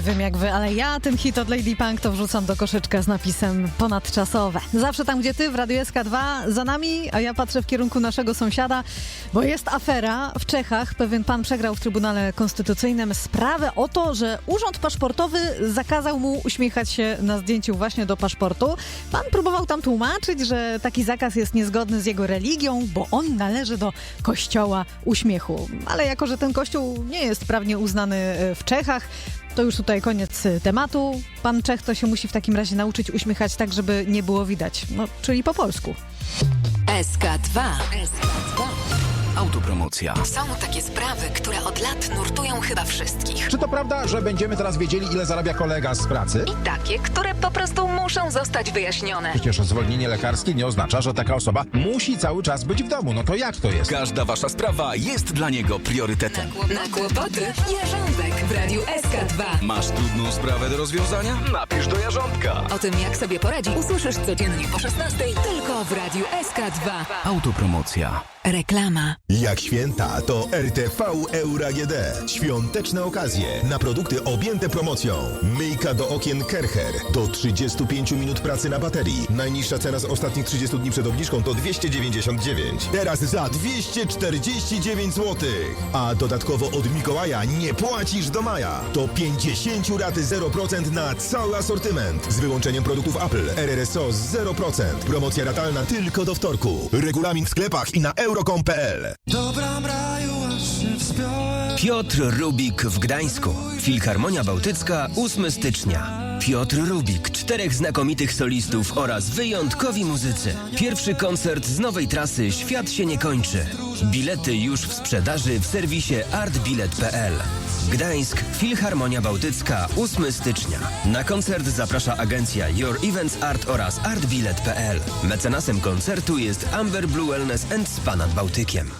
Nie wiem jak wy, ale ja ten hit od Lady Punk to wrzucam do koszyczka z napisem ponadczasowe. Zawsze tam, gdzie ty, w Radiu SK2, za nami, a ja patrzę w kierunku naszego sąsiada, bo jest afera. W Czechach pewien pan przegrał w Trybunale Konstytucyjnym sprawę o to, że Urząd Paszportowy zakazał mu uśmiechać się na zdjęciu właśnie do paszportu. Pan próbował tam tłumaczyć, że taki zakaz jest niezgodny z jego religią, bo on należy do kościoła uśmiechu. Ale jako, że ten kościół nie jest prawnie uznany e, w Czechach, to już tutaj koniec e, tematu. Pan Czech to się musi w takim razie nauczyć uśmiechać tak, żeby nie było widać. No, czyli po polsku. SK2. SK2. Autopromocja. Są takie sprawy, które od lat nurtują chyba wszystkich. Czy to prawda, że będziemy teraz wiedzieli, ile zarabia kolega z pracy? I takie, które po prostu muszą zostać wyjaśnione. Przecież zwolnienie lekarskie nie oznacza, że taka osoba musi cały czas być w domu. No to jak to jest? Każda wasza sprawa jest dla niego priorytetem. Na kłopoty Jarząbek w Radiu SK2. Masz trudną sprawę do rozwiązania? Napisz do Jarząbka. O tym, jak sobie poradzi, usłyszysz codziennie po 16 tylko w Radiu SK2. Autopromocja. Reklama. Jak święta, to RTV Euro AGD. Świąteczne okazje na produkty objęte promocją. Myjka do okien Kercher. Do 35 minut pracy na baterii. Najniższa cena z ostatnich 30 dni przed obniżką to 299. Teraz za 249 zł. A dodatkowo od Mikołaja nie płacisz do maja. To 50 raty 0% na cały asortyment. Z wyłączeniem produktów Apple. RRSO 0%. Promocja ratalna tylko do wtorku. Regulamin w sklepach i na euro.com.pl Piotr Rubik w Gdańsku. Filharmonia Bałtycka 8 stycznia. Piotr Rubik, czterech znakomitych solistów oraz wyjątkowi muzycy. Pierwszy koncert z nowej trasy Świat się nie kończy. Bilety już w sprzedaży w serwisie artbilet.pl. Gdańsk, Filharmonia Bałtycka 8 stycznia. Na koncert zaprasza agencja Your Events Art oraz artbilet.pl. Mecenasem koncertu jest Amber Blue Wellness and Spa nad Bałtykiem.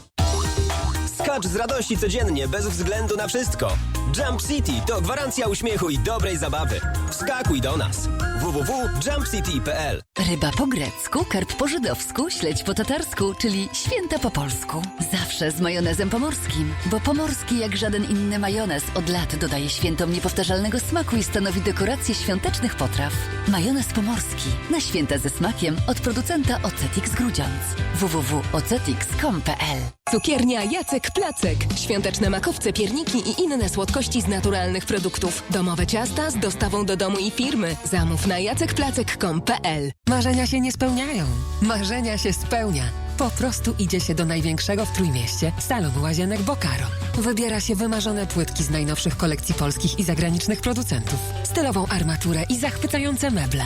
Skacz z radości codziennie, bez względu na wszystko. Jump City to gwarancja uśmiechu i dobrej zabawy. Wskakuj do nas. www.jumpcity.pl Ryba po grecku, karp po żydowsku, śledź po tatarsku, czyli święta po polsku. Zawsze z majonezem pomorskim, bo pomorski jak żaden inny majonez od lat dodaje świętom niepowtarzalnego smaku i stanowi dekorację świątecznych potraw. Majonez pomorski. Na święta ze smakiem od producenta Ocetix Grudziądz. www.ocetix.com.pl Cukiernia Jacek Placek. Świąteczne makowce, pierniki i inne słodkości z naturalnych produktów. Domowe ciasta z dostawą do domu i firmy. Zamów na jacekplacek.com.pl Marzenia się nie spełniają. Marzenia się spełnia. Po prostu idzie się do największego w Trójmieście salonu łazienek Bokaro. Wybiera się wymarzone płytki z najnowszych kolekcji polskich i zagranicznych producentów. Stylową armaturę i zachwycające meble.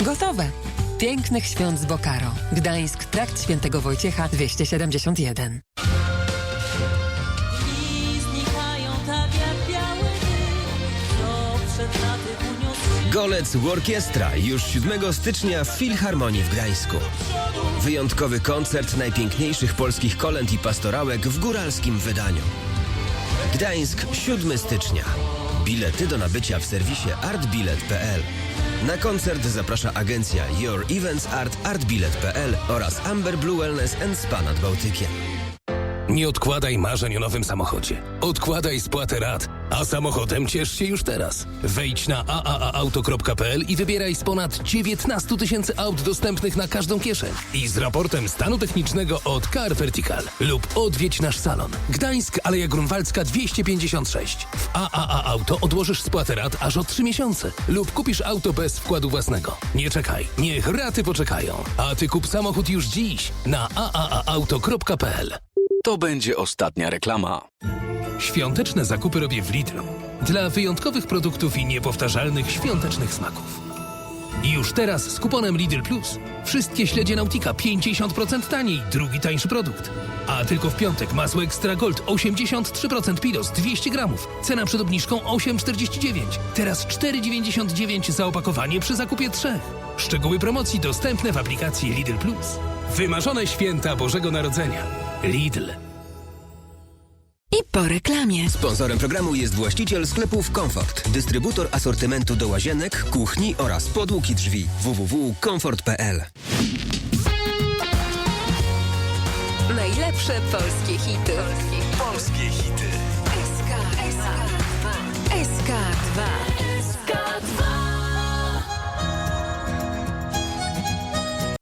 Gotowe. Pięknych świąt z Bokaro. Gdańsk, trakt Świętego Wojciecha 271. Golec Orkiestra już 7 stycznia w Filharmonii w Gdańsku. Wyjątkowy koncert najpiękniejszych polskich kolęd i pastorałek w góralskim wydaniu. Gdańsk 7 stycznia. Bilety do nabycia w serwisie artbilet.pl. Na koncert zaprasza agencja Your Events Art artbilet.pl oraz Amber Blue Wellness and Spa nad Bałtykiem. Nie odkładaj marzeń o nowym samochodzie. Odkładaj spłatę rat, a samochodem ciesz się już teraz. Wejdź na aaauto.pl i wybieraj z ponad 19 tysięcy aut dostępnych na każdą kieszeń. I z raportem stanu technicznego od Car Vertical. Lub odwiedź nasz salon. Gdańsk, Aleja Grunwaldzka 256. W AAA Auto odłożysz spłatę rat aż o 3 miesiące. Lub kupisz auto bez wkładu własnego. Nie czekaj, niech raty poczekają. A ty kup samochód już dziś na aaauto.pl. To będzie ostatnia reklama. Świąteczne zakupy robię w Lidlu. Dla wyjątkowych produktów i niepowtarzalnych świątecznych smaków. Już teraz z kuponem Lidl Plus wszystkie śledzie Nautika 50% taniej, drugi tańszy produkt. A tylko w piątek masło Extra Gold 83% Pilos 200 gramów. Cena przed obniżką 8,49. Teraz 4,99 za opakowanie przy zakupie trzech. Szczegóły promocji dostępne w aplikacji Lidl Plus. Wymarzone święta Bożego Narodzenia. Lidl. I po reklamie. Sponsorem programu jest właściciel sklepów Comfort, dystrybutor asortymentu do łazienek, kuchni oraz podłóg i drzwi www.comfort.pl. Najlepsze polskie hity.